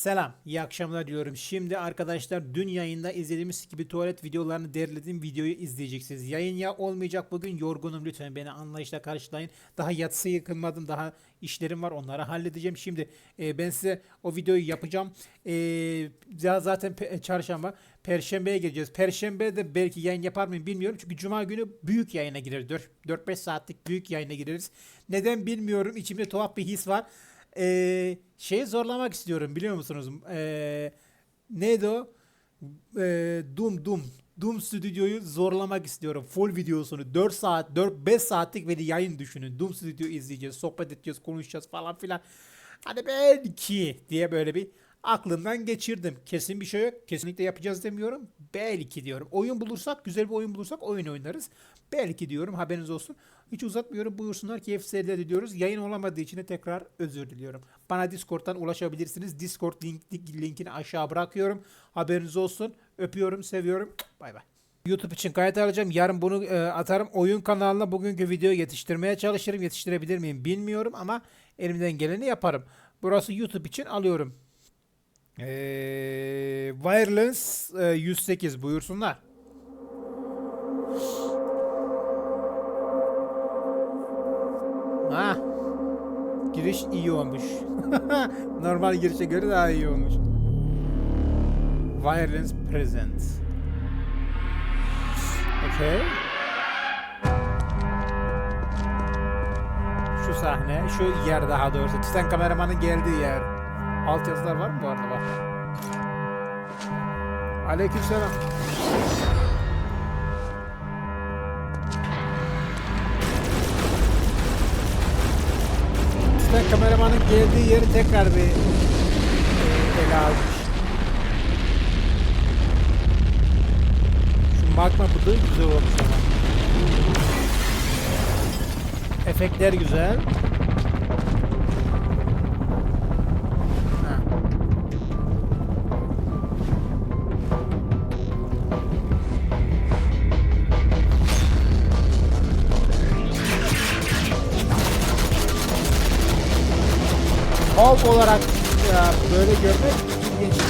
Selam, iyi akşamlar diyorum. Şimdi arkadaşlar dün yayında izlediğimiz gibi tuvalet videolarını derlediğim videoyu izleyeceksiniz. Yayın ya olmayacak bugün yorgunum lütfen beni anlayışla karşılayın. Daha yatsı yıkılmadım, daha işlerim var onları halledeceğim. Şimdi e, ben size o videoyu yapacağım. E, ya zaten pe- çarşamba, perşembeye geleceğiz. Perşembe de belki yayın yapar mıyım bilmiyorum. Çünkü cuma günü büyük yayına gireriz. 4-5 saatlik büyük yayına gireriz. Neden bilmiyorum. İçimde tuhaf bir his var. Ee, şeyi zorlamak istiyorum biliyor musunuz? Ee, neydi o? Ee, Doom Doom. Doom Studio'yu zorlamak istiyorum. Full videosunu 4 saat, 4-5 saatlik bir yayın düşünün. Doom Studio izleyeceğiz, sohbet edeceğiz, konuşacağız falan filan. Hani belki diye böyle bir aklımdan geçirdim. Kesin bir şey yok. Kesinlikle yapacağız demiyorum. Belki diyorum. Oyun bulursak, güzel bir oyun bulursak oyun oynarız. Belki diyorum haberiniz olsun. Hiç uzatmıyorum. Buyursunlar keyif seyirler diliyoruz. Yayın olamadığı için de tekrar özür diliyorum. Bana Discord'dan ulaşabilirsiniz. Discord link, linkini aşağı bırakıyorum. Haberiniz olsun. Öpüyorum, seviyorum. Bay bay. YouTube için kayıt alacağım. Yarın bunu e, atarım. Oyun kanalına bugünkü videoyu yetiştirmeye çalışırım. Yetiştirebilir miyim bilmiyorum ama elimden geleni yaparım. Burası YouTube için alıyorum. Ee, Wireless e, 108 buyursunlar. Ha. Giriş iyi olmuş. Normal girişe göre daha iyi olmuş. Violence present. Okay. Şu sahne, şu yer daha doğrusu. Titan kameramanın geldiği yer. Alt yazılar var mı bu arada bak. Aleykümselam. Titan kameramanın geldiği yeri tekrar bir e, ele almış. Şu magma bıdığı güzel olmuş ama. Efektler güzel. Olarak ya, böyle görmek ilginç.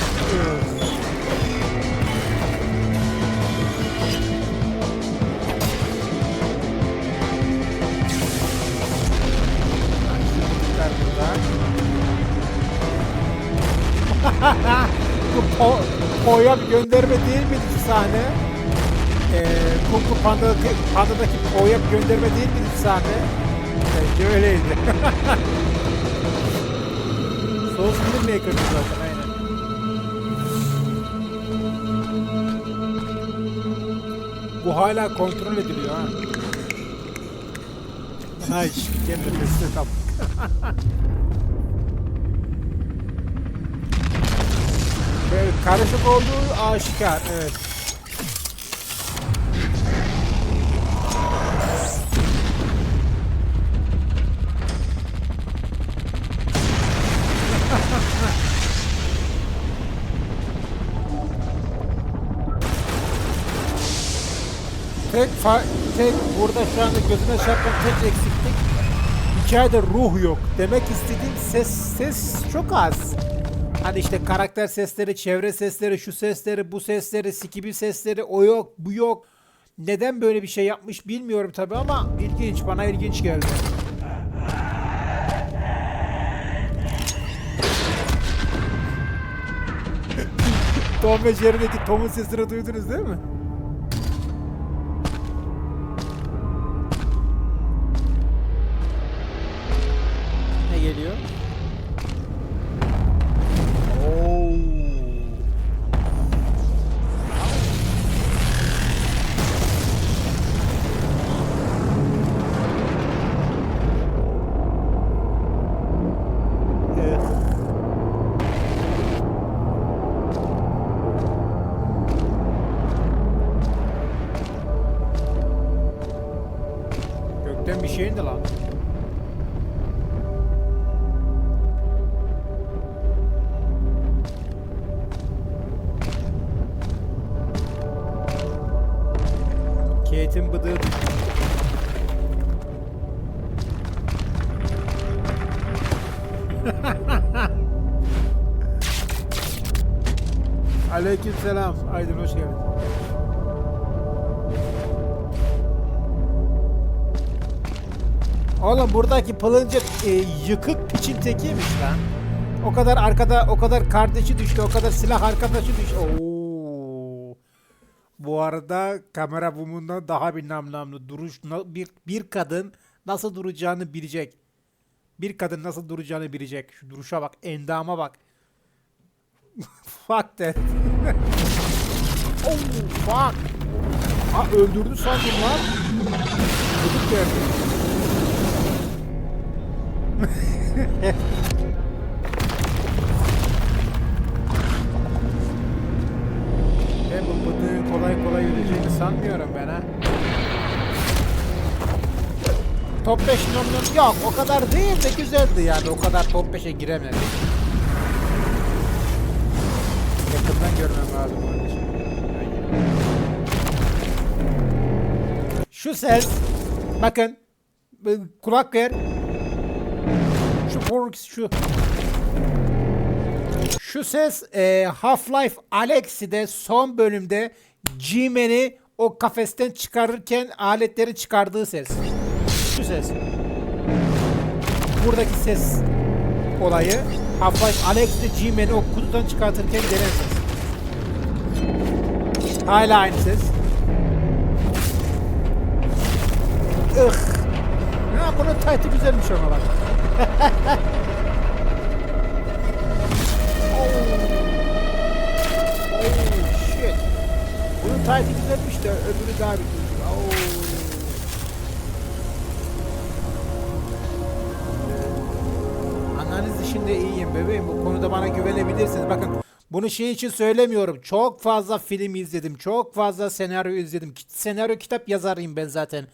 Bu po Po'ya gönderme değil mi sahne? Ee, Kung Fu Panda'daki, Panda'daki Po'ya gönderme değil mi sahne? Bence öyleydi. Soul Speed Maker'dı zaten aynen. Bu hala kontrol ediliyor ha. Ay kendi testi kap. Böyle karışık olduğu aşikar evet. Tek tek burada şu anda gözüme çarpan tek eksiklik hikayede ruh yok. Demek istediğim ses ses çok az. Hani işte karakter sesleri, çevre sesleri, şu sesleri, bu sesleri, skibi sesleri, o yok, bu yok. Neden böyle bir şey yapmış bilmiyorum tabi ama ilginç, bana ilginç geldi. Tom ve Jerry'deki Tom'un sesini duydunuz değil mi? Şey indi lan. Kate'in bıdığı düştü. Aleykümselam. Aydın hoş geldin. Oğlum buradaki pılıncık e, yıkık piçin tekiymiş lan. O kadar arkada o kadar kardeşi düştü, o kadar silah arkadaşı düştü. Oo. Bu arada kamera bumundan daha bir namlamlı duruş bir bir kadın nasıl duracağını bilecek. Bir kadın nasıl duracağını bilecek. Şu duruşa bak, endama bak. fuck that. oh fuck. Ha öldürdü sandım lan. Gıdık geldi. E bu bıdığın kolay kolay öleceğini sanmıyorum ben ha. Top 5 nomnom yok o kadar değil de güzeldi yani o kadar top 5'e giremedi. Yakından görmem lazım için. Şu ses bakın kulak ver. Şu Forks şu. Şu ses e, Half-Life Alyx'de son bölümde G-Man'i o kafesten çıkarırken aletleri çıkardığı ses. Şu ses. Buradaki ses olayı Half-Life Alyx'de G-Man'i o kutudan çıkartırken gelen ses. Hala aynı ses. Ih. Ha bunun taytı güzelmiş ama bak. Bunun taytı güzelmiş de öbürü daha kötü. Oh. Ananız işinde iyiyim bebeğim. Bu konuda bana güvenebilirsiniz. Bakın bunu şey için söylemiyorum. Çok fazla film izledim. Çok fazla senaryo izledim. Senaryo kitap yazarıyım ben zaten.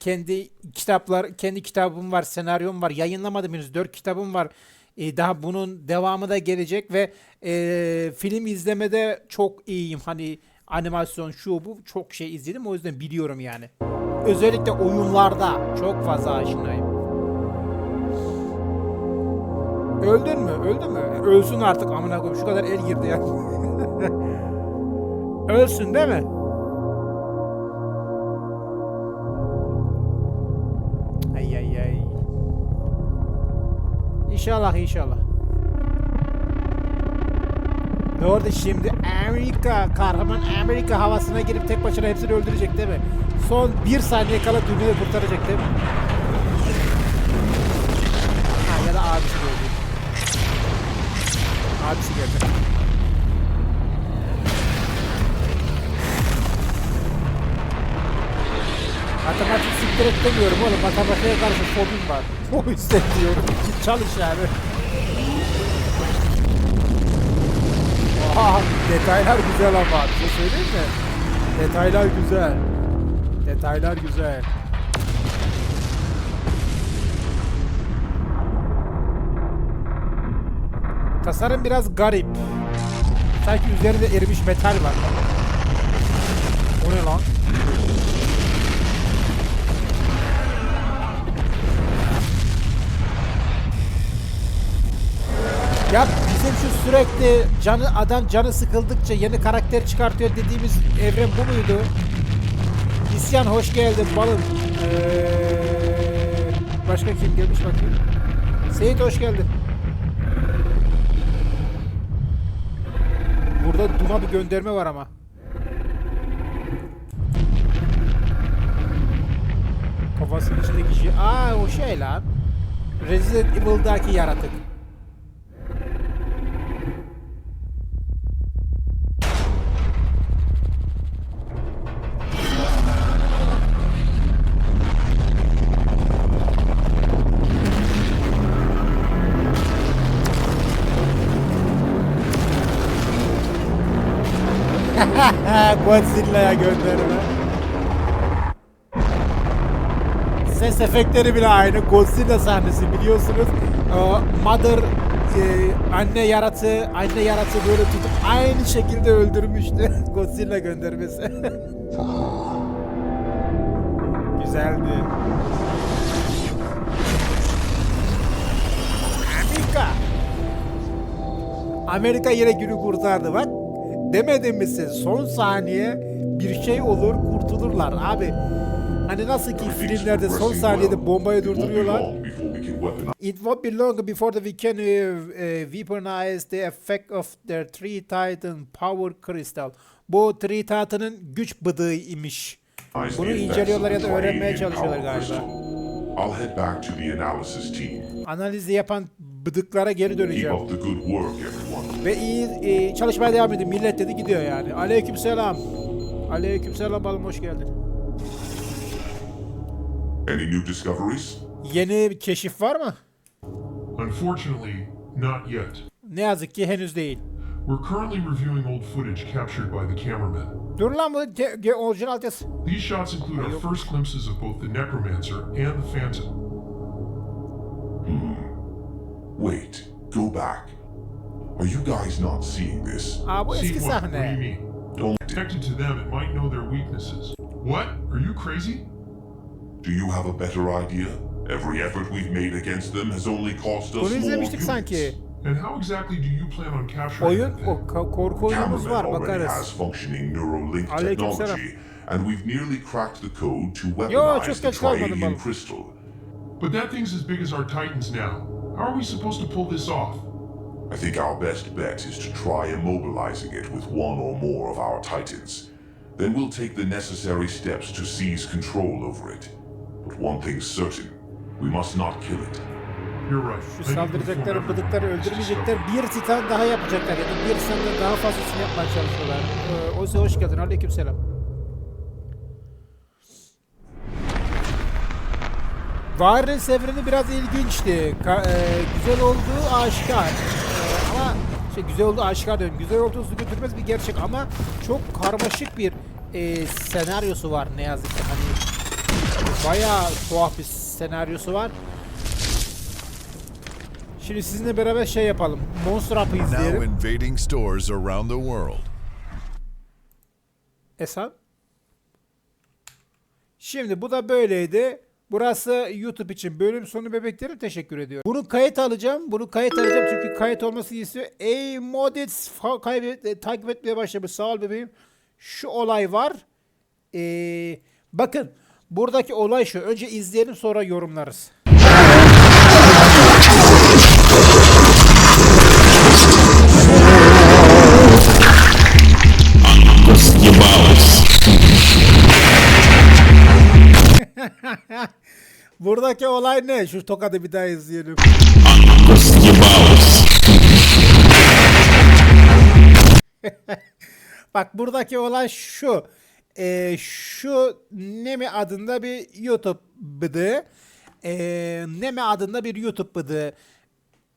Kendi kitaplar, kendi kitabım var, senaryom var. Yayınlamadım henüz. Dört kitabım var. Ee, daha bunun devamı da gelecek ve e, film izlemede çok iyiyim. Hani animasyon şu bu çok şey izledim. O yüzden biliyorum yani. Özellikle oyunlarda çok fazla aşinayım. Öldün mü? Öldü mü? Ölsün artık amına koyayım. Şu kadar el girdi ya. Ölsün değil mi? İnşallah inşallah. Oldu şimdi? Amerika, kahraman Amerika havasına girip tek başına hepsini öldürecek değil mi? Son bir saniye kala dünyayı kurtaracak değil mi? Ya da abisi öldü. Abisi geldi. Et demiyorum oğlum. Matematiğe karşı fobim var. O yüzden. Git çalış yani. Oha detaylar güzel ama. Bir şey söyleyeyim mi? Detaylar güzel. Detaylar güzel. Tasarım biraz garip. Sanki üzerinde erimiş metal var. O ne lan? Ya bizim şu sürekli canı adam canı sıkıldıkça yeni karakter çıkartıyor dediğimiz evren bu muydu? İsyan hoş geldin balım. Ee, başka kim gelmiş bakayım? Seyit hoş geldin. Burada Duma bir gönderme var ama. Kafasının içindeki şey. Aa o şey lan. Resident Evil'daki yaratık. Godzilla'ya gönderme. Ses efektleri bile aynı. Godzilla sahnesi biliyorsunuz. Ee, Mother e, anne yaratı anne yaratı böyle tutup aynı şekilde öldürmüştü. Godzilla göndermesi. Güzeldi. Amerika. Amerika yine günü kurtardı bak. Demedin mi? Son saniye bir şey olur kurtulurlar abi. Hani nasıl ki filmlerde son saniyede bombayı durduruyorlar. It won't be long before the we can uh, uh, weaponize the effect of their Three Titan Power Crystal. Bu Three Titan'ın güç bıdığı imiş. Bunu inceliyorlar ya da öğrenmeye çalışıyorlar galiba. I'll head back to the analysis team. Analizi yapan bıdıklara geri döneceğim. Ve iyi e, çalışmaya devam edin. Millet dedi gidiyor yani. Aleykümselam. Aleykümselam balım hoş geldin. Any new discoveries? Yeni bir keşif var mı? Unfortunately, not yet. Ne yazık ki henüz değil. We're currently reviewing old footage captured by the cameraman. Dur lan bu ge- ge- orijinal. These shots include our first glimpses of both the Necromancer and the Phantom. Wait, go back. Are you guys not seeing this? Aa bu See eski what? What do you mean? Don't Connected to them, it might know their weaknesses. What? Are you crazy? Do you have a better idea? Every effort we've made against them has only cost us Bunu more izlemiştik units. sanki. And how exactly do you plan on capturing Oyun, them? o then? ka- korku oyunumuz Cameraman var already has functioning Neuralink Aleykümselam. technology, and we've nearly cracked the code to çok weaponize the geç kalmadım Triadian bana. crystal. But that thing's as big as our Titans now. How are we supposed to pull this off? I think our best bet is to try immobilizing it with one or more of our titans. Then we'll take the necessary steps to seize control over it. But one thing's certain, we must not kill it. You're right. Şu bıdıkları everything öldürmeyecekler. Bir titan daha yapacaklar ya da bir titandan daha fazlasını yapmaya çalışıyorlar. Ee, Ozi hoş geldin. Aleykümselam. Varın sevreni biraz ilginçti. Ka- e, güzel olduğu aşikar. E, ama şey güzel olduğu aşikar diyorum. Güzel olduğu su götürmez bir gerçek ama çok karmaşık bir e, senaryosu var ne yazık ki. Hani bayağı tuhaf bir senaryosu var. Şimdi sizinle beraber şey yapalım. Monster Up'ı now izleyelim. invading stores around the world. Esen. Şimdi bu da böyleydi. Burası YouTube için bölüm sonu bebeklerim teşekkür ediyorum. Bunu kayıt alacağım. Bunu kayıt alacağım çünkü kayıt olması istiyor. Ey Modits kaybet, e, takip etmeye başlamış. Sağ ol bebeğim. Şu olay var. Ee, bakın buradaki olay şu. Önce izleyelim sonra yorumlarız. Buradaki olay ne? Şu tokadı bir daha izleyelim. Bak buradaki olay şu. Ee, şu Nemi adında bir YouTube bıdı. Ee, Nemi adında bir YouTube bıdı.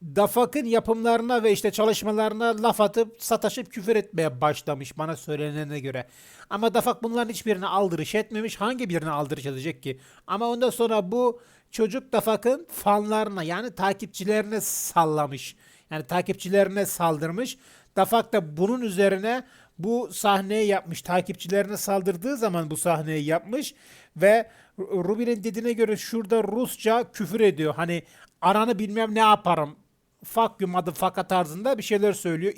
Dafak'ın yapımlarına ve işte çalışmalarına laf atıp sataşıp küfür etmeye başlamış bana söylenene göre. Ama Dafak bunların hiçbirini aldırış etmemiş. Hangi birini aldırış edecek ki? Ama ondan sonra bu çocuk Dafak'ın fanlarına yani takipçilerine sallamış. Yani takipçilerine saldırmış. Dafak da bunun üzerine bu sahneyi yapmış. Takipçilerine saldırdığı zaman bu sahneyi yapmış ve Ruby'nin dediğine göre şurada Rusça küfür ediyor. Hani aranı bilmem ne yaparım. Fuck you motherfucker tarzında bir şeyler söylüyor.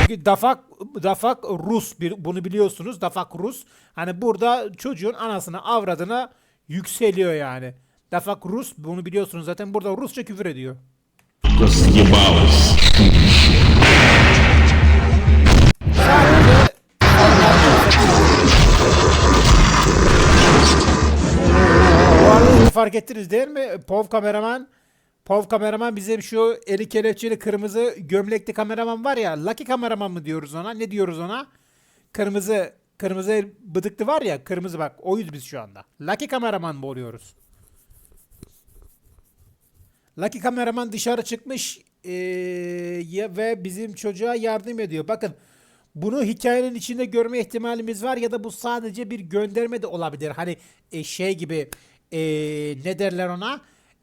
Çünkü Dafak Dafak Rus bir bunu biliyorsunuz. Dafak Rus. Hani burada çocuğun anasına avradına yükseliyor yani. Dafak Rus bunu biliyorsunuz zaten burada Rusça küfür ediyor. Fark ettiniz değil mi? Pov kameraman Pov kameraman bizim şu eli kelepçeli kırmızı gömlekli kameraman var ya. Lucky kameraman mı diyoruz ona? Ne diyoruz ona? Kırmızı kırmızı el bıdıklı var ya. Kırmızı bak. Oyuz biz şu anda. Lucky kameraman mı oluyoruz? Lucky kameraman dışarı çıkmış ya- ve bizim çocuğa yardım ediyor. Bakın bunu hikayenin içinde görme ihtimalimiz var ya da bu sadece bir gönderme de olabilir. Hani e, şey gibi e, ne derler ona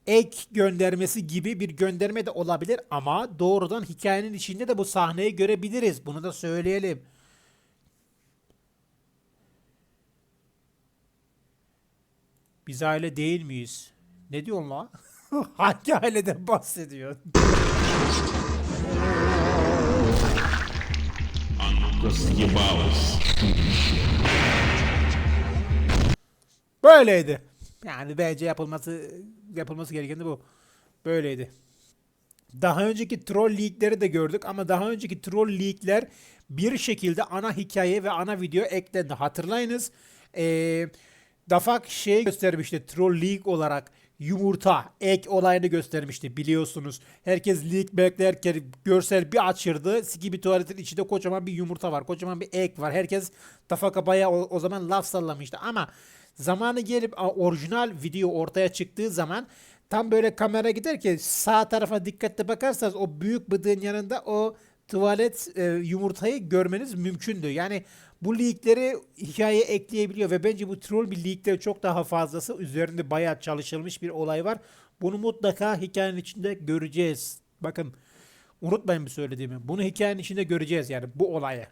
ek göndermesi gibi bir gönderme de olabilir ama doğrudan hikayenin içinde de bu sahneyi görebiliriz. Bunu da söyleyelim. Biz aile değil miyiz? Ne diyorsun la? Hangi aileden bahsediyorsun? Böyleydi. Yani bence yapılması yapılması gereken de bu. Böyleydi. Daha önceki troll leakleri de gördük ama daha önceki troll leakler bir şekilde ana hikaye ve ana video eklendi. Hatırlayınız. Ee, Dafak şey göstermişti troll leak olarak yumurta ek olayını göstermişti biliyorsunuz. Herkes leak beklerken görsel bir açırdı. Gibi tuvaletin içinde kocaman bir yumurta var. Kocaman bir ek var. Herkes Dafak'a bayağı o, o zaman laf sallamıştı ama zamanı gelip orijinal video ortaya çıktığı zaman tam böyle kamera giderken sağ tarafa dikkatle bakarsanız o büyük bıdığın yanında o tuvalet e, yumurtayı görmeniz mümkündü. Yani bu leakleri hikayeye ekleyebiliyor ve bence bu troll bir leakler çok daha fazlası. Üzerinde bayağı çalışılmış bir olay var. Bunu mutlaka hikayenin içinde göreceğiz. Bakın unutmayın bu söylediğimi. Bunu hikayenin içinde göreceğiz yani bu olayı.